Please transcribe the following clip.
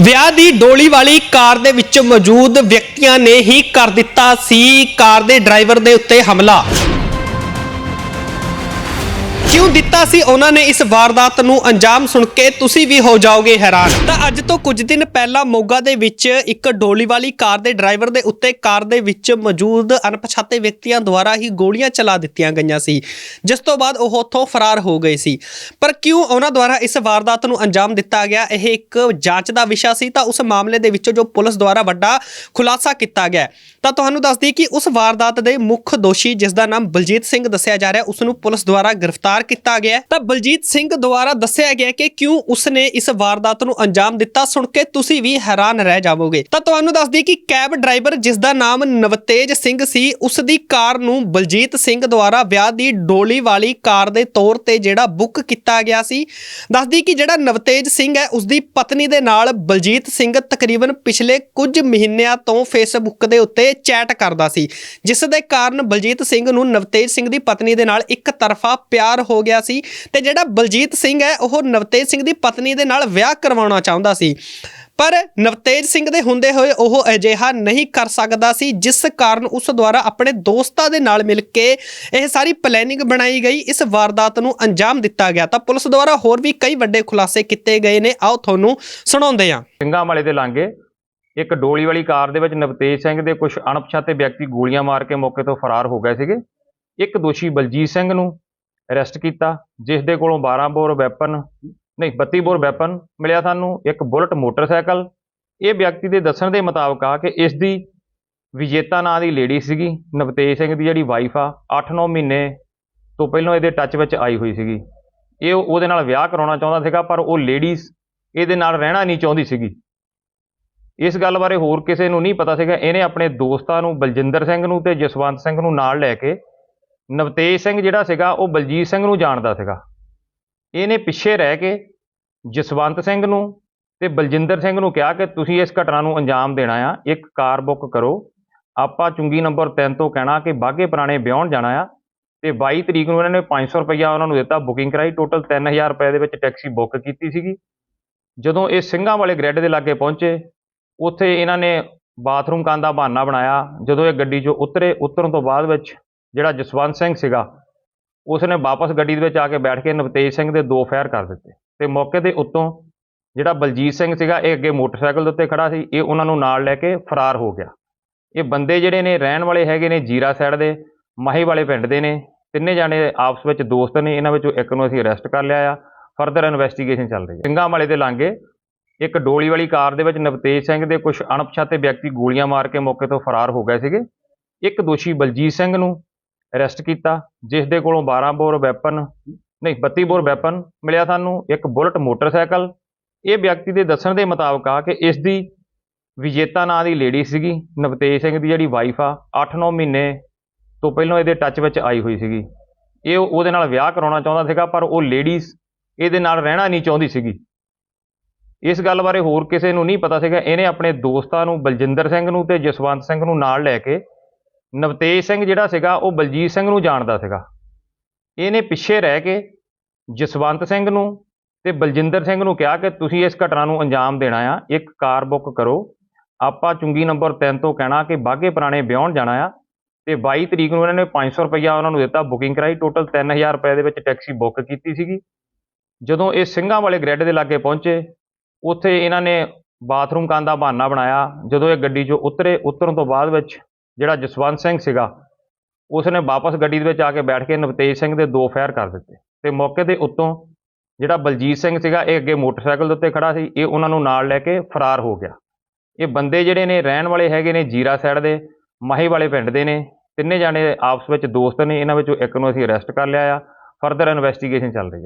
ਵਿਆਹ ਦੀ ਡੋਲੀ ਵਾਲੀ ਕਾਰ ਦੇ ਵਿੱਚ ਮੌਜੂਦ ਵਿਅਕਤੀਆਂ ਨੇ ਹੀ ਕਰ ਦਿੱਤਾ ਸੀ। ਕਾਰ ਦੇ ਡਰਾਈਵਰ ਦੇ ਉੱਤੇ ਹਮਲਾ। ਕਿਉਂ ਦਿੱਤਾ ਸੀ? ਉਹਨਾਂ ਨੇ ਇਸ ਵਾਰਦਾਤ ਨੂੰ ਅੰਜਾਮ ਸੁਣ ਕੇ ਤੁਸੀਂ ਵੀ ਹੋ ਜਾਓਗੇ ਹੈਰਾਨ। ਤਾਂ ਅੱਜ ਤੋਂ ਕੁਝ ਦਿਨ ਪਹਿਲਾਂ ਮੋਗਾ ਦੇ ਵਿੱਚ ਇੱਕ ਡੋਲੀ ਵਾਲੀ ਕਾਰ ਦੇ ਡਰਾਈਵਰ ਦੇ ਉੱਤੇ ਕਾਰ ਦੇ ਵਿੱਚ ਮੌਜੂਦ ਅਣਪਛਾਤੇ ਵਿਅਕਤੀਆਂ ਦੁਆਰਾ ਹੀ ਗੋਲੀਆਂ ਚਲਾ ਦਿੱਤੀਆਂ ਗਈਆਂ ਸੀ, ਜਿਸ ਤੋਂ ਬਾਅਦ ਉਹ ਉੱਥੋਂ ਫਰਾਰ ਹੋ ਗਏ ਸੀ। ਪਰ ਕਿਉਂ ਉਹਨਾਂ ਦੁਆਰਾ ਇਸ ਵਾਰਦਾਤ ਨੂੰ ਅੰਜਾਮ ਦਿੱਤਾ ਗਿਆ? ਇਹ ਇੱਕ ਜਾਂਚ ਦਾ ਵਿਸ਼ਾ ਸੀ, ਤਾਂ ਉਸ ਮਾਮਲੇ ਦੇ ਵਿੱਚ ਜੋ ਪੁਲਿਸ ਦੁਆਰਾ ਵੱਡਾ ਖੁਲਾਸਾ ਕੀਤਾ ਗਿਆ। ਤਾਂ ਤੁਹਾਨੂੰ ਦੱਸ ਦਈਏ ਕਿ ਉਸ ਵਾਰਦਾਤ ਦੇ ਮੁੱਖ ਦੋਸ਼ੀ, ਜਿਸ ਦਾ ਨਾਮ ਬਲਜੀਤ ਸਿੰਘ ਦੱਸਿਆ ਜਾ ਰਿਹਾ, ਉਸ ਨੂੰ ਪੁਲਿਸ ਦੁਆਰਾ ਗ੍ਰਿਫਤਾਰ ਕੀਤਾ ਗਿਆ ਤਾਂ ਬਲਜੀਤ ਸਿੰਘ ਦੁਆਰਾ ਦੱਸਿਆ ਗਿਆ ਕਿ ਕਿਉਂ ਉਸਨੇ ਇਸ ਵਾਰਦਾਤ ਨੂੰ ਅੰਜਾਮ ਦਿੱਤਾ, ਸੁਣ ਕੇ ਤੁਸੀਂ ਵੀ ਹੈਰਾਨ ਰਹਿ ਜਾਵੋਗੇ। ਤਾਂ ਤੁਹਾਨੂੰ ਦੱਸ ਦਈਏ ਕਿ ਕੈਬ ਡਰਾਈਵਰ, ਜਿਸ ਦਾ ਨਾਮ ਨਵਤੇਜ ਸਿੰਘ ਸੀ, ਉਸ ਦੀ ਕਾਰ ਨੂੰ ਬਲਜੀਤ ਸਿੰਘ ਦੁਆਰਾ ਵਿਆਹ ਦੀ ਡੋਲੀ ਵਾਲੀ ਕਾਰ ਦੇ ਤੌਰ ਤੇ ਜਿਹੜਾ ਬੁੱਕ ਕੀਤਾ ਗਿਆ ਸੀ, ਦੱਸਦੀ ਕਿ ਜਿਹੜਾ ਨਵਤੇਜ ਸਿੰਘ ਹੈ, ਉਸ ਦੀ ਪਤਨੀ ਦੇ ਨਾਲ ਬਲਜੀਤ ਸਿੰਘ ਤਕਰੀਬਨ ਪਿਛਲੇ ਕੁਝ ਮਹੀਨਿਆਂ ਤੋਂ ਫੇਸਬੁੱਕ ਦੇ ਉੱਤੇ ਚੈਟ ਕਰਦਾ ਸੀ, ਜਿਸ ਦੇ ਕਾਰਨ ਬਲਜੀਤ ਸਿੰਘ ਨੂੰ ਨਵਤੇਜ ਸਿੰਘ ਦੀ ਪਤਨੀ ਦੇ ਨਾਲ ਇੱਕ ਤਰਫਾ ਪਿਆਰ ਹੋ ਗਿਆ ਸੀ ਤੇ ਜਿਹੜਾ ਬਲਜੀਤ ਸਿੰਘ ਹੈ, ਉਹ ਨਵਤੇਜ ਸਿੰਘ ਦੀ ਪਤਨੀ ਦੇ ਨਾਲ ਵਿਆਹ ਕਰਵਾਉਣਾ ਚਾਹੁੰਦਾ ਸੀ। ਪਰ ਨਵਤੇਜ ਸਿੰਘ ਦੇ ਹੁੰਦੇ ਹੋਏ ਉਹ ਅਜਿਹਾ ਨਹੀਂ ਕਰ ਸਕਦਾ ਸੀ, ਜਿਸ ਕਾਰਨ ਉਸ ਦੁਆਰਾ ਆਪਣੇ ਦੋਸਤਾਂ ਦੇ ਨਾਲ ਮਿਲ ਕੇ ਇਹ ਸਾਰੀ ਪਲੈਨਿੰਗ ਬਣਾਈ ਗਈ। ਇਸ ਵਾਰਦਾਤ ਨੂੰ ਅੰਜਾਮ ਦਿੱਤਾ ਗਿਆ। ਤਾਂ ਪੁਲਿਸ ਦੁਆਰਾ ਹੋਰ ਵੀ ਕਈ ਵੱਡੇ ਖੁਲਾਸੇ ਕੀਤੇ ਗਏ ਨੇ। ਆਓ ਤੁਹਾਨੂੰ ਸੁਣਾਉਂਦੇ ਹਾਂ। ਸਿੰਘਾਂ ਵਾਲੇ ਦੇ ਲਾਂਗੇ ਇੱਕ ਡੋਲੀ ਵਾਲੀ ਕਾਰ ਦੇ ਵਿੱਚ ਨਵਤੇਜ ਸਿੰਘ ਦੇ ਕੁਝ ਅਣਪਛਾਤੇ ਵਿਅਕਤੀ ਗੋਲੀਆਂ ਮਾਰ ਕੇ ਮੌਕੇ ਤੋਂ ਫਰਾਰ ਹੋ ਗਏ ਸੀਗੇ। ਇੱਕ ਦੋਸ਼ੀ ਬਲਜੀਤ ਸਿੰਘ ਨੂੰ ਅਰੈਸਟ ਕੀਤਾ, ਜਿਸ ਦੇ ਕੋਲੋਂ 12 ਬੋਰ ਵੈਪਨ ਨਹੀਂ 32 ਬੋਰ ਵੈਪਨ ਮਿਲਿਆ ਸਾਨੂੰ, ਇੱਕ ਬੁਲਟ ਮੋਟਰਸਾਈਕਲ। ਇਹ ਵਿਅਕਤੀ ਦੇ ਦੱਸਣ ਦੇ ਮੁਤਾਬਕ ਆ ਕਿ ਇਸ ਦੀ ਵਿਜੇਤਾ ਨਾਂ ਦੀ ਲੇਡੀ ਸੀਗੀ, ਨਵਤੇਜ ਸਿੰਘ ਦੀ ਜਿਹੜੀ ਵਾਈਫ ਆ 8-9 ਮਹੀਨੇ ਤੋਂ ਪਹਿਲਾਂ ਇਹਦੇ ਟੱਚ ਵਿੱਚ ਆਈ ਹੋਈ ਸੀਗੀ। ਇਹ ਉਹਦੇ ਨਾਲ ਵਿਆਹ ਕਰਾਉਣਾ ਚਾਹੁੰਦਾ ਸੀਗਾ, ਪਰ ਉਹ ਲੇਡੀਜ਼ ਇਹਦੇ ਨਾਲ ਰਹਿਣਾ ਨਹੀਂ ਚਾਹੁੰਦੀ ਸੀਗੀ। ਇਸ ਗੱਲ ਬਾਰੇ ਹੋਰ ਕਿਸੇ ਨੂੰ ਨਹੀਂ ਪਤਾ ਸੀਗਾ। ਇਹਨੇ ਆਪਣੇ ਦੋਸਤਾਂ ਨੂੰ, ਬਲਜਿੰਦਰ ਸਿੰਘ ਨੂੰ ਤੇ ਜਸਵੰਤ ਸਿੰਘ ਨੂੰ ਨਾਲ ਲੈ ਕੇ ਨਵਤੇਜ ਸਿੰਘ ਜਿਹੜਾ ਸੀਗਾ, ਉਹ ਬਲਜੀਤ ਸਿੰਘ ਨੂੰ ਜਾਣਦਾ ਸੀਗਾ। ਇਹਨੇ ਪਿੱਛੇ ਰਹਿ ਕੇ ਜਸਵੰਤ ਸਿੰਘ ਨੂੰ ਤੇ ਬਲਜਿੰਦਰ ਸਿੰਘ ਨੂੰ ਕਿਹਾ ਕਿ ਤੁਸੀਂ ਇਸ ਘਟਨਾ ਨੂੰ ਅੰਜਾਮ ਦੇਣਾ ਆ, ਇੱਕ ਕਾਰ ਬੁੱਕ ਕਰੋ। ਆਪਾਂ ਚੁੰਗੀ ਨੰਬਰ 3 ਤੋਂ ਕਹਿਣਾ ਕਿ ਬਾਗੇ ਪੁਰਾਣੇ ਵਿਆਹਣ ਜਾਣਾ ਆ ਤੇ 22 ਤਰੀਕ ਨੂੰ ਇਹਨਾਂ ਨੇ 500 ਰੁਪਇਆ ਉਹਨਾਂ ਨੂੰ ਦਿੱਤਾ ਬੁਕਿੰਗ ਕਰਾਈ। ਟੋਟਲ 3000 ਰੁਪਏ ਦੇ ਵਿੱਚ ਟੈਕਸੀ ਬੁੱਕ ਕੀਤੀ ਸੀਗੀ। ਜਦੋਂ ਇਹ ਸਿੰਘਾਂ ਵਾਲੇ ਗ੍ਰੈਡ ਦੇ ਲਾਗੇ ਪਹੁੰਚੇ ਉੱਥੇ ਇਹਨਾਂ ਨੇ ਬਾਥਰੂਮ ਕਰਨ ਦਾ ਬਹਾਨਾ ਬਣਾਇਆ। ਜਦੋਂ ਇਹ ਗੱਡੀ 'ਚੋਂ ਉਤਰੇ, ਉਤਰਨ ਤੋਂ ਬਾਅਦ ਵਿੱਚ ਜਿਹੜਾ ਜਸਵੰਤ ਸਿੰਘ ਸੀਗਾ ਉਸ ਨੇ ਵਾਪਸ ਗੱਡੀ ਦੇ ਵਿੱਚ ਆ ਕੇ ਬੈਠ ਕੇ ਨਵਤੇਜ ਸਿੰਘ ਦੇ ਦੋ ਫਾਇਰ ਕਰ ਦਿੱਤੇ। ਤੇ ਮੌਕੇ ਦੇ ਉੱਤੋਂ ਜਿਹੜਾ ਬਲਜੀਤ ਸਿੰਘ ਸੀਗਾ, ਇਹ ਅੱਗੇ ਮੋਟਰਸਾਈਕਲ ਦੇ ਉੱਤੇ ਖੜਾ ਸੀ, ਇਹ ਉਹਨਾਂ ਨੂੰ ਨਾਲ ਲੈ ਕੇ ਫਰਾਰ ਹੋ ਗਿਆ। ਇਹ ਬੰਦੇ ਜਿਹੜੇ ਨੇ, ਰਹਿਣ ਵਾਲੇ ਹੈਗੇ ਨੇ ਜੀਰਾ ਸਾਈਡ ਦੇ, ਮਾਹੀ ਵਾਲੇ ਪਿੰਡ ਦੇ ਨੇ। ਤਿੰਨੇ ਜਾਣੇ ਆਪਸ ਵਿੱਚ ਦੋਸਤ ਨੇ, ਇਹਨਾਂ ਵਿੱਚੋਂ ਇੱਕ ਨੂੰ ਅਸੀਂ ਅਰੈਸਟ ਕਰ ਲਿਆ ਆ। ਫਰਦਰ ਇਨਵੈਸਟੀਗੇਸ਼ਨ ਚੱਲ ਰਹੀ ਹੈ। ਸਿੰਘਾਂ ਵਾਲੇ ਦੇ ਲਾਂਗੇ ਇੱਕ ਡੋਲੀ ਵਾਲੀ ਕਾਰ ਦੇ ਵਿੱਚ ਨਵਤੇਜ ਸਿੰਘ ਦੇ ਕੁਝ ਅਣਪਛਾਤੇ ਵਿਅਕਤੀ ਗੋਲੀਆਂ ਮਾਰ ਕੇ ਮੌਕੇ ਤੋਂ ਫਰਾਰ ਹੋ ਗਏ ਸੀਗੇ। ਇੱਕ ਦੋਸ਼ੀ ਬਲਜੀਤ ਸਿੰਘ ਨੂੰ ਅਰੈਸਟ ਕੀਤਾ, ਜਿਸ ਦੇ ਕੋਲੋਂ 12 ਬੋਰ ਵੈਪਨ, ਨਹੀਂ 32 ਬੋਰ ਵੈਪਨ ਮਿਲਿਆ ਸਾਨੂੰ, ਇੱਕ ਬੁਲਟ ਮੋਟਰਸਾਈਕਲ। ਇਹ ਵਿਅਕਤੀ ਦੇ ਦੱਸਣ ਦੇ ਮੁਤਾਬਕ ਆ ਕਿ ਇਸ ਦੀ ਵਿਜੇਤਾ ਨਾਂ ਦੀ ਲੇਡੀ ਸੀਗੀ, ਨਵਤੇਜ ਸਿੰਘ ਦੀ ਜਿਹੜੀ ਵਾਈਫ ਆ 8-9 ਮਹੀਨੇ ਤੋਂ ਪਹਿਲਾਂ ਇਹਦੇ ਟੱਚ ਵਿੱਚ ਆਈ ਹੋਈ ਸੀਗੀ। ਇਹ ਉਹਦੇ ਨਾਲ ਵਿਆਹ ਕਰਾਉਣਾ ਚਾਹੁੰਦਾ ਸੀਗਾ, ਪਰ ਉਹ ਲੇਡੀਜ਼ ਇਹਦੇ ਨਾਲ ਰਹਿਣਾ ਨਹੀਂ ਚਾਹੁੰਦੀ ਸੀਗੀ। ਇਸ ਗੱਲ ਬਾਰੇ ਹੋਰ ਕਿਸੇ ਨੂੰ ਨਹੀਂ ਪਤਾ ਸੀਗਾ। ਇਹਨੇ ਆਪਣੇ ਦੋਸਤਾਂ ਨੂੰ, ਬਲਜਿੰਦਰ ਸਿੰਘ ਨੂੰ ਤੇ ਜਸਵੰਤ ਸਿੰਘ ਨੂੰ ਨਾਲ ਲੈ ਕੇ ਨਵਤੇਜ ਸਿੰਘ ਜਿਹੜਾ ਸੀਗਾ, ਉਹ ਬਲਜੀਤ ਸਿੰਘ ਨੂੰ ਜਾਣਦਾ ਸੀਗਾ। ਇਹਨੇ ਪਿੱਛੇ ਰਹਿ ਕੇ ਜਸਵੰਤ ਸਿੰਘ ਨੂੰ ਤੇ ਬਲਜਿੰਦਰ ਸਿੰਘ ਨੂੰ ਕਿਹਾ ਕਿ ਤੁਸੀਂ ਇਸ ਘਟਨਾ ਨੂੰ ਅੰਜਾਮ ਦੇਣਾ ਆ। ਇੱਕ ਕਾਰ ਬੁੱਕ ਕਰੋ। ਆਪਾਂ ਚੁੰਗੀ ਨੰਬਰ 3 ਤੋਂ ਕਹਿਣਾ ਕਿ ਬਾਗੇ ਪੁਰਾਣੇ ਵਿਆਹਣ ਜਾਣਾ ਆ ਤੇ 22 ਤਰੀਕ ਨੂੰ ਇਹਨਾਂ ਨੇ 500 ਰੁਪਇਆ ਉਹਨਾਂ ਨੂੰ ਦਿੱਤਾ ਬੁਕਿੰਗ ਕਰਾਈ। ਟੋਟਲ 3000 ਰੁਪਏ ਦੇ ਵਿੱਚ ਟੈਕਸੀ ਬੁੱਕ ਕੀਤੀ ਸੀਗੀ। ਜਦੋਂ ਇਹ ਸਿੰਘਾਂ ਵਾਲੇ ਗ੍ਰੈਡ ਦੇ ਲਾਗੇ ਪਹੁੰਚੇ ਉੱਥੇ ਇਹਨਾਂ ਨੇ ਬਾਥਰੂਮ ਕਰਨ ਦਾ ਬਹਾਨਾ ਬਣਾਇਆ। ਜਦੋਂ ਇਹ ਗੱਡੀ 'ਚੋਂ ਉਤਰੇ, ਉਤਰਨ ਤੋਂ ਬਾਅਦ ਵਿੱਚ ਜਿਹੜਾ ਜਸਵੰਤ ਸਿੰਘ ਸੀਗਾ ਉਸ ਨੇ ਵਾਪਸ ਗੱਡੀ ਦੇ ਵਿੱਚ ਆ ਕੇ ਬੈਠ ਕੇ ਨਵਤੇਜ ਸਿੰਘ ਦੇ ਦੋ ਫਾਇਰ ਕਰ ਦਿੱਤੇ। ਤੇ ਮੌਕੇ ਦੇ ਉੱਤੋਂ ਜਿਹੜਾ ਬਲਜੀਤ ਸਿੰਘ ਸੀਗਾ, ਇਹ ਅੱਗੇ ਮੋਟਰਸਾਈਕਲ ਦੇ ਉੱਤੇ ਖੜਾ ਸੀ, ਇਹ ਉਹਨਾਂ ਨੂੰ ਨਾਲ ਲੈ ਕੇ ਫਰਾਰ ਹੋ ਗਿਆ। ਇਹ ਬੰਦੇ ਜਿਹੜੇ ਨੇ, ਰਹਿਣ ਵਾਲੇ ਹੈਗੇ ਨੇ ਜੀਰਾ ਸਾਈਡ ਦੇ, ਮਾਹੀ ਵਾਲੇ ਪਿੰਡ ਦੇ ਨੇ। ਤਿੰਨੇ ਜਾਣੇ ਆਪਸ ਵਿੱਚ ਦੋਸਤ ਨੇ, ਇਹਨਾਂ ਵਿੱਚੋਂ ਇੱਕ ਨੂੰ ਅਸੀਂ ਅਰੈਸਟ ਕਰ ਲਿਆ ਆ। ਫਰਦਰ ਇਨਵੈਸਟੀਗੇਸ਼ਨ ਚੱਲ ਰਹੀ ਹੈ।